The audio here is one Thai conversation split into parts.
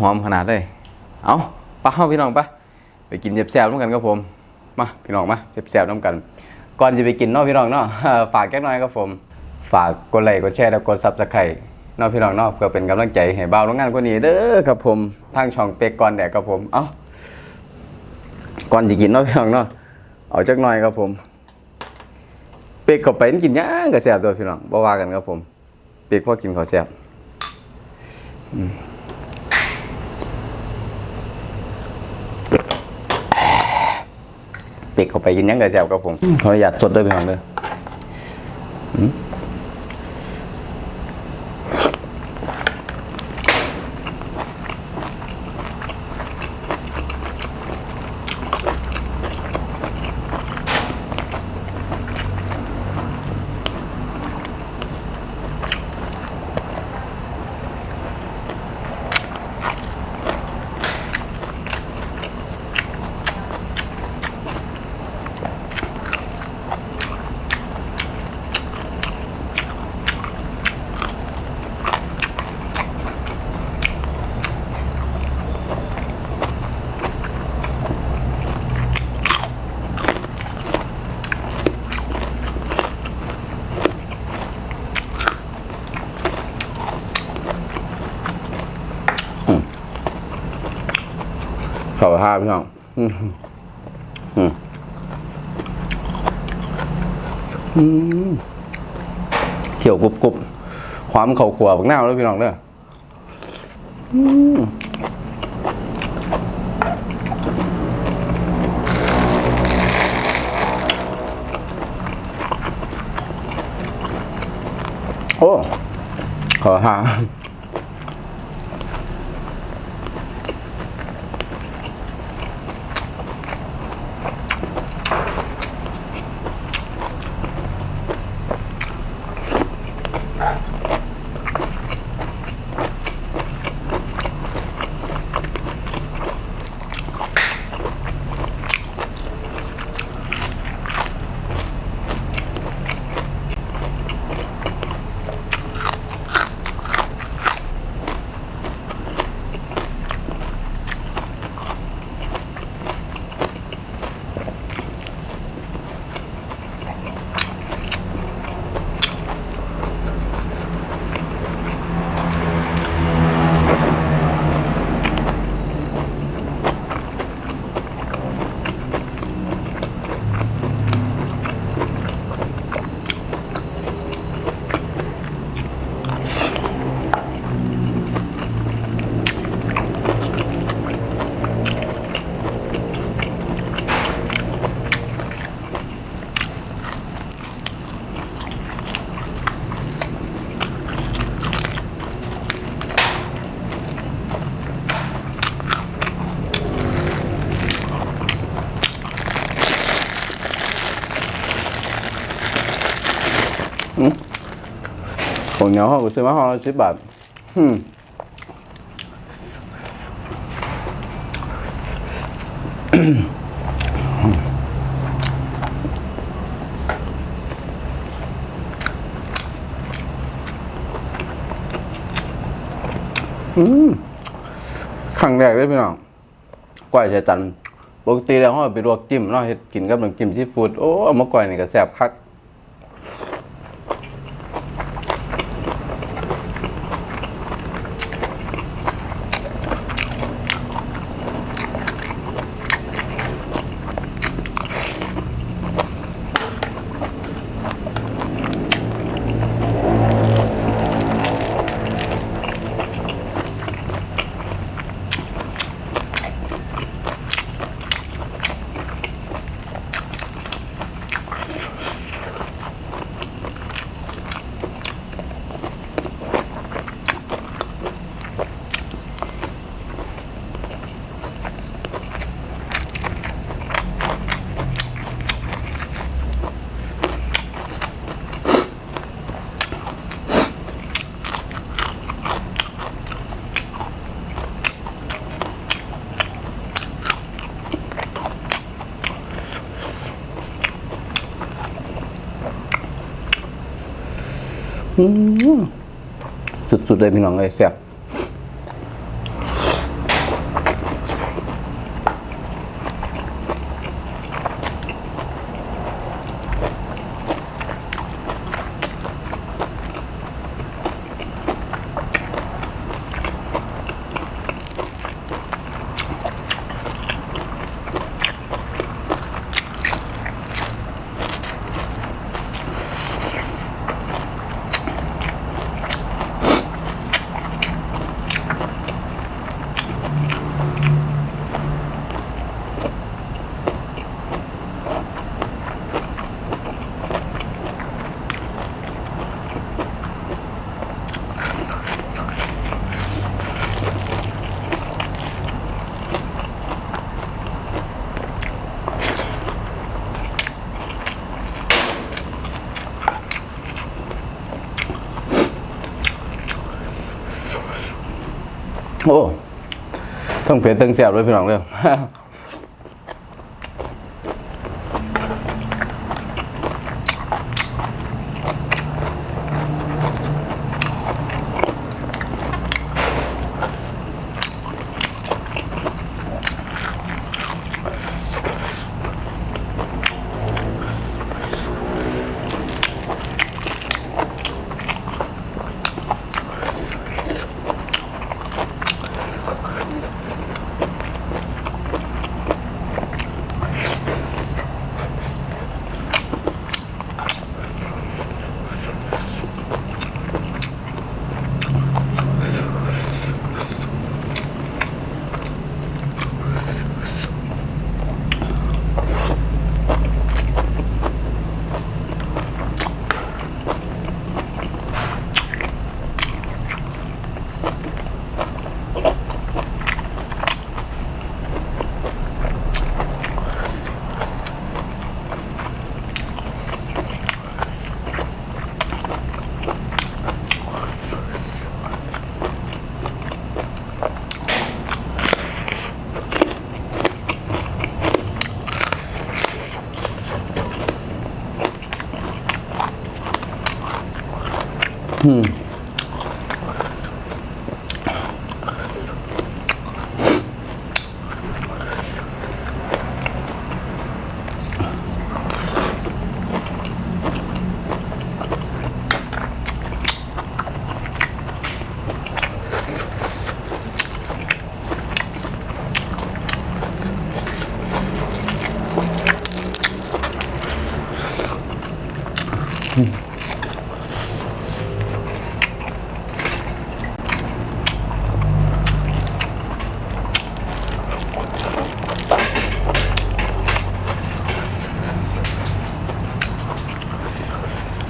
หอมขนาดเลย เอาไปเฮาพี่น้องไปไปกินแซ่บๆน้ำกันครับผม มาพี่น้องมาแซ่บๆน้ำกัน ก่อนจะไปกินเนาะพี่น้องเนาะฝากแค่น้อยครับผม ฝากกดไลค์กดแชร์และกดซับสไครต์เนาะพี่น้องเนาะเพื่อเป็นกำลังใจให้บ่าวโรงงานคนนี้เด้อครับผมทางช่องเป็กก่อนแดกครับผม เอ้าก่อนจะกินเนาะพี่น้องเนาะเอาจักหน่อยครับผม เป็กเข้าไปนี่กินย่างก็แซ่บตัวพี่น้องบ่ว่ากันครับผม เป็กพอกินข้าวแซ่บ อืมเป็กเข้าไปกินหยังก็แซ่บครับผมขออนุญาตสดด้วยพี่น้องเด้อ ขอบคุณครับพี่น้องเขียวกรุบกรุบความเข่าขวบักหน้าแล้วพี่น้องเด้อโอ้ ขอหา เหนียวเขาก็ซื้อมาห่อละสิบบาทอืมครั้งแรกเลยพี่น้องกล้วยชายจันปกติแล้วเขาเอไปลวกจิ้มเนาะเฮ็ดกินกับน้ำจิ้มซีฟู้ดโอ้เอามากล้วยนี่ก็แซ่บคัก สุดๆเลยพี่น้องเลยแซ่บ โอ้ต้องเผ็ดต้องแซ่บเลยพี่น้องเด้อ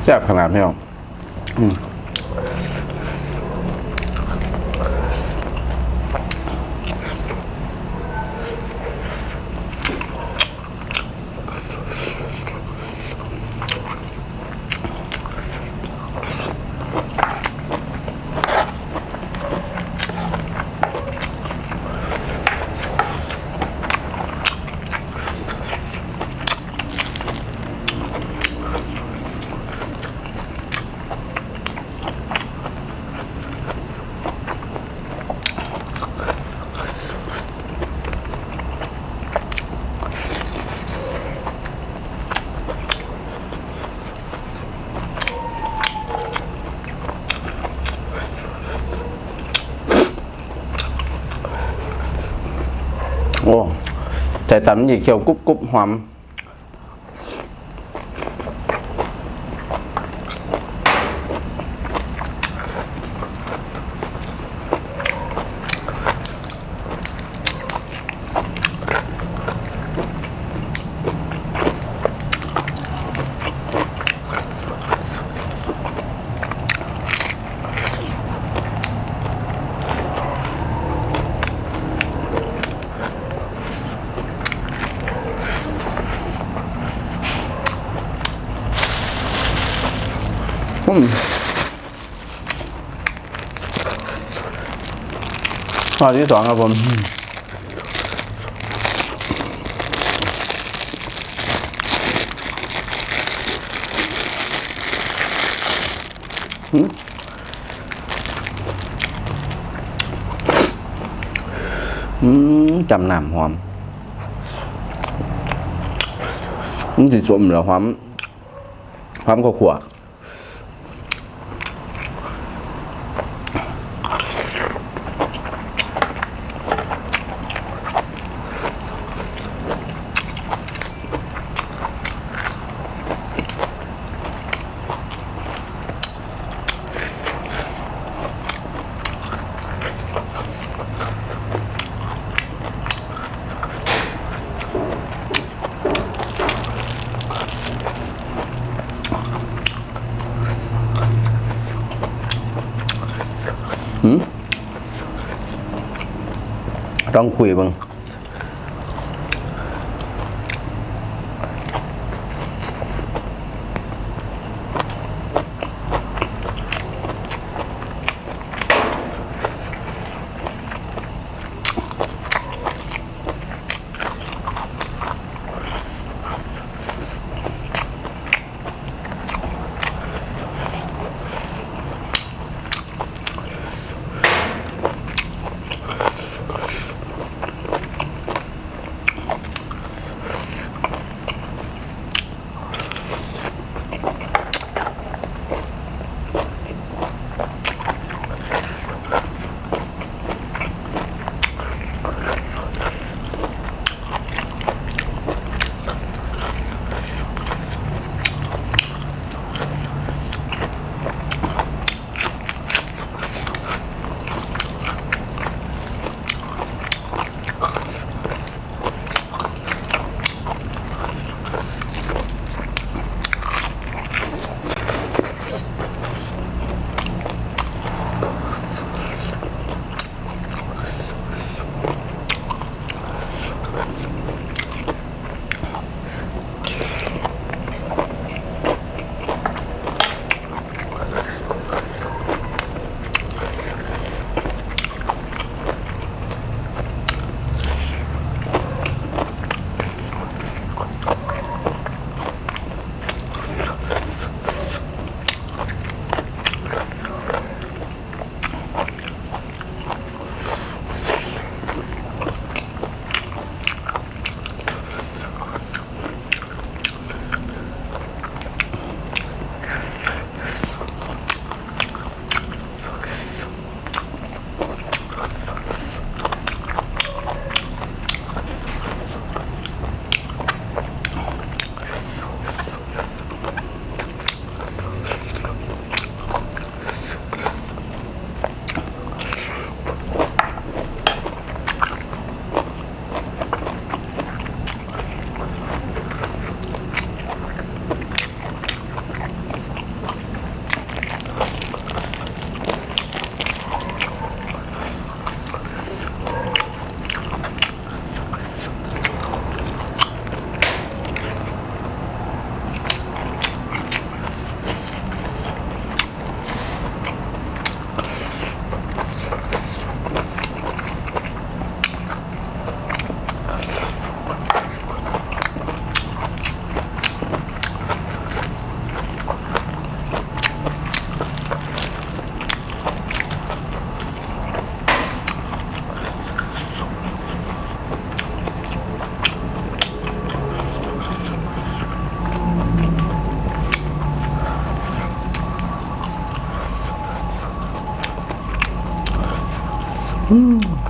แซ่บขนาดพี่น้องอืมโอ้ ใจตันมันหยิกเขียวกรุบกรุบห อมอืมข้อที่สองครับผมอืมจำหนามหอมมันสิสวมเหรอหอมหอมข้าวขัว ต้องคุยบ้าง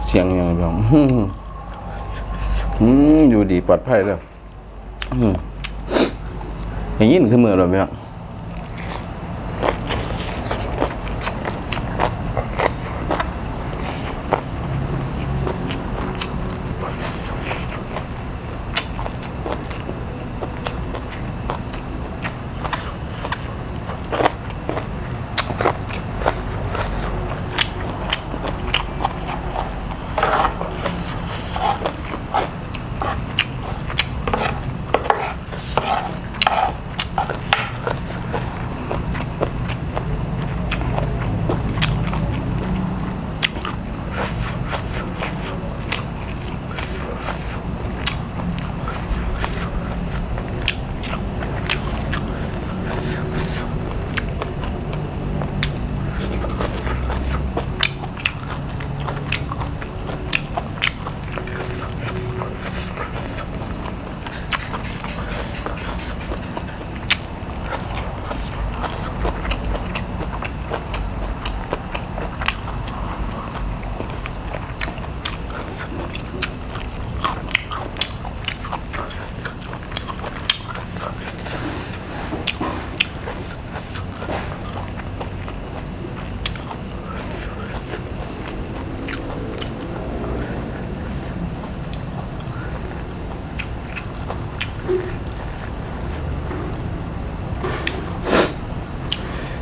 เสียงยังไงบ้างอืมอยู่ดีปลอดภัยเลยอย่างนี้นคือมือเราไหมล่ะ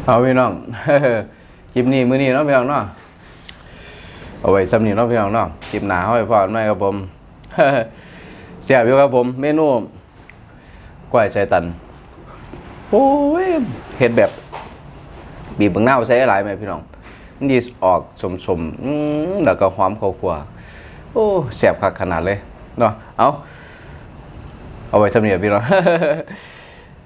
เอาพี่น้องคลิปนี้มื้อนี้เนาะพี่น้องเนาะเอาไว้สำนีเนาะพี่น้องเนาะคลิปหนาเอาไว้พอกันหน่อยครับผมเสียบอยู่ครับผม เมนูกล้วยใจตันโอ้ยเห็ดแบบ บีบบังหน้าใส่หลายไหมพี่น้องนดีออกสมสมแล้วก็หอมข้าวคั่วโอ้แสบคักขนาดเลยเนาะเอาเอาไว้สำเนียบพี่น้อง